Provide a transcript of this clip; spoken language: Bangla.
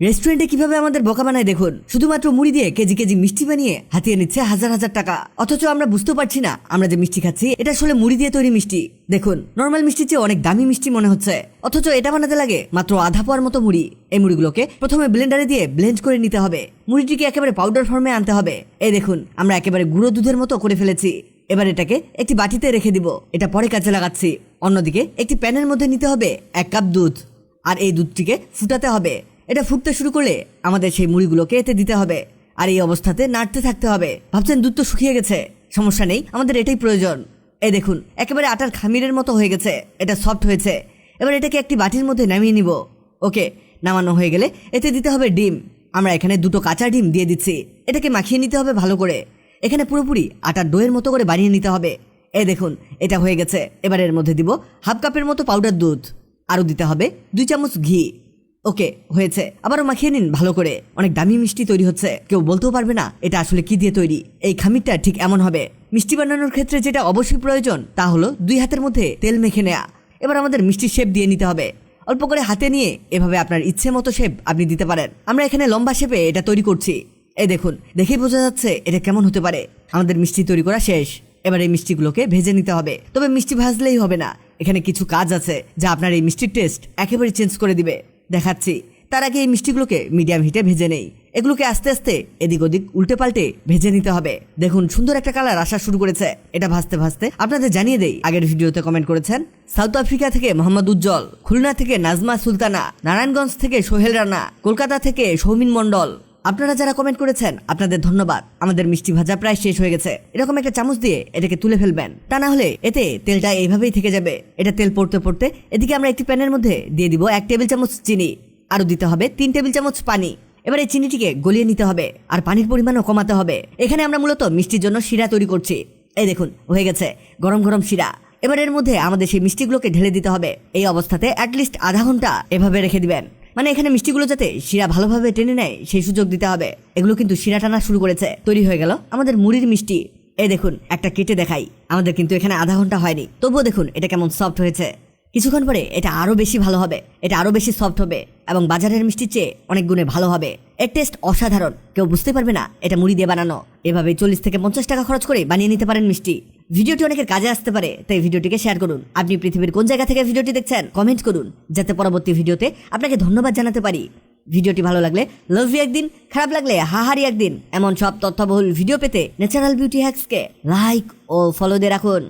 রেস্টুরেন্টে কীভাবে আমাদের বোকা বানায় দেখুন? শুধুমাত্র মুড়ি দিয়ে কেজি কেজি মিষ্টি বানিয়ে হাতিয়ে নিচ্ছে হাজার হাজার টাকা। অথচ আমরা বুঝতে পারছি না, আমরা যে মিষ্টি খাচ্ছি, এটা আসলে মুড়ি দিয়ে তৈরি মিষ্টি। দেখুন নর্মাল মিষ্টির চেয়ে অনেক দামি মিষ্টি মনে হচ্ছে। অথচ এটা বানাতে লাগে মাত্র আধা পোয়ার মতো মুড়ি। এই মুড়িগুলোকে প্রথমে ব্লেন্ডারে দিয়ে ব্লেন্ড করে নিতে হবে। মুড়িটিকে একেবারে পাউডার ফর্মে আনতে হবে। এই দেখুন, আমরা একেবারে গুঁড়ো দুধের মতো করে ফেলেছি। এবার এটাকে একটি বাটিতে রেখে দিব। এটা পরে কাজে লাগাচ্ছি। অন্যদিকে একটি প্যানের মধ্যে নিতে হবে এক কাপ দুধ। আর এই দুধটিকে ফুটাতে হবে। এটা ফুটতে শুরু করলে আমাদের সেই মুড়িগুলোকে এতে দিতে হবে। আর এই অবস্থাতে নাড়তে থাকতে হবে। ভাবছেন দুধ তো শুকিয়ে গেছে। সমস্যা নেই, আমাদের এটাই প্রয়োজন। এই দেখুন, একেবারে আটার খামিরের মতো হয়ে গেছে। এটা সফট হয়েছে। এবার এটাকে একটি বাটির মধ্যে নামিয়ে নিব। ওকে, নামানো হয়ে গেলে এতে দিতে হবে ডিম। আমরা এখানে দুটো কাঁচা ডিম দিয়ে দিচ্ছি। এটাকে মাখিয়ে নিতে হবে ভালো করে। এখানে পুরোপুরি আটার ডোয়ের মতো করে বানিয়ে নিতে হবে। এ দেখুন, এটা হয়ে গেছে। এবার এর মধ্যে দিব হাফ কাপের মতো পাউডার দুধ। আরও দিতে হবে দুই চামচ ঘি। ওকে, হয়েছে। আবারও মাখিয়ে নিন, ভালো করে। অনেক দামি মিষ্টি তৈরি হচ্ছে। কেউ বলতেও পারবে না, এটা আসলে কি দিয়ে তৈরি। এই খামিরটা ঠিক এমন হবে। মিষ্টি বানানোর ক্ষেত্রে যেটা অবশ্যই প্রয়োজন, তা হলো দুই হাতের মধ্যে তেল মেখে নেওয়া এবার আমাদের মিষ্টির শেপ দিয়ে নিতে হবে। অল্প করে হাতে নিয়ে এভাবে আপনার ইচ্ছে মতো শেপ আপনি দিতে পারেন। আমরা এখানে লম্বা শেপে এটা তৈরি করছি। এই দেখুন, দেখেই বোঝা যাচ্ছে এটা কেমন হতে পারে। আমাদের মিষ্টি তৈরি করা শেষ। এবার এই মিষ্টিগুলোকে ভেজে নিতে হবে। তবে মিষ্টি ভাজলেই হবে না। এখানে কিছু কাজ আছে, যা আপনার এই মিষ্টির টেস্ট একেবারে চেঞ্জ করে দিবে। দেখাচ্ছি। তার আগে এই মিষ্টিগুলোকে মিডিয়াম হিটে ভেজে নেই। এগুলোকে আস্তে আস্তে এদিক ওদিক উল্টে পাল্টে ভেজে নিতে হবে। দেখুন, সুন্দর একটা কালার আসা শুরু করেছে। এটা ভাসতে ভাসতে আপনাদের জানিয়ে দেই, আগের ভিডিওতে কমেন্ট করেছেন, সাউথ আফ্রিকা থেকে মোহাম্মদ উজ্জ্বল, খুলনা থেকে নাজমা সুলতানা, নারায়ণগঞ্জ থেকে সোহেল রানা, কলকাতা থেকে সৌমিন মণ্ডল। আপনারা যারা কমেন্ট করেছেন, আপনাদের ধন্যবাদ। আমাদের মিষ্টি ভাজা প্রায় শেষ হয়ে গেছে। এরকম একটা চামচ দিয়ে এটাকে তুলে ফেলবেন। তা না হলে এতে তেলটা এইভাবেই থেকে যাবে। এটা তেল পড়তে পড়তে এদিকে আমরা একটি প্যানের মধ্যে দিয়ে দিব এক টেবিল চামচ চিনি। আরও দিতে হবে তিন টেবিল চামচ পানি। এবার এই চিনিটিকে গলিয়ে নিতে হবে আর পানির পরিমাণও কমাতে হবে। এখানে আমরা মূলত মিষ্টির জন্য শিরা তৈরি করছি। এই দেখুন, হয়ে গেছে গরম গরম শিরা। এবার এর মধ্যে আমাদের সেই মিষ্টিগুলোকে ঢেলে দিতে হবে। এই অবস্থাতে অ্যাটলিস্ট আধা ঘণ্টা এভাবে রেখে দিবেন। মানে এখানে মিষ্টিগুলো যাতে শিরা ভালোভাবে টেনে নেয়, সেই সুযোগ দিতে হবে। এগুলো কিন্তু শিরা টানা শুরু করেছে, তৈরি হয়ে গেল। আমাদের মুড়ির মিষ্টি, এই দেখুন, একটা কেটে দেখাই। আমাদের কিন্তু এখানে আধা ঘণ্টা হয়নি। তবুও দেখুন, এটা কেমন সফট হয়েছে। কিছুক্ষণ পরে এটা আরও বেশি ভালো হবে, এটা আরও বেশি সফট হবে এবং বাজারের মিষ্টির চেয়ে অনেক গুণে ভালো হবে। এর টেস্ট অসাধারণ। কেউ বুঝতে পারবে না, এটা মুড়ি দিয়ে বানানো। এভাবে চল্লিশ থেকে পঞ্চাশ টাকা খরচ করে বানিয়ে নিতে পারেন মিষ্টি। ভিডিওটি অনেকের কাজে আসতে পারে, তাই ভিডিওটিকে শেয়ার করুন। আপনি পৃথিবীর কোন জায়গা থেকে ভিডিওটি দেখছেন কমেন্ট করুন, যাতে পরবর্তী ভিডিওতে আপনাকে ধন্যবাদ জানাতে পারি। ভিডিওটি ভালো লাগলে লাভ ইউ একদিন, খারাপ লাগলে হাহারি একদিন। এমন সব তথ্যবহুল ভিডিও পেতে ন্যাচারাল বিউটি হ্যাক্সকে লাইক ও ফলো দিয়ে রাখুন।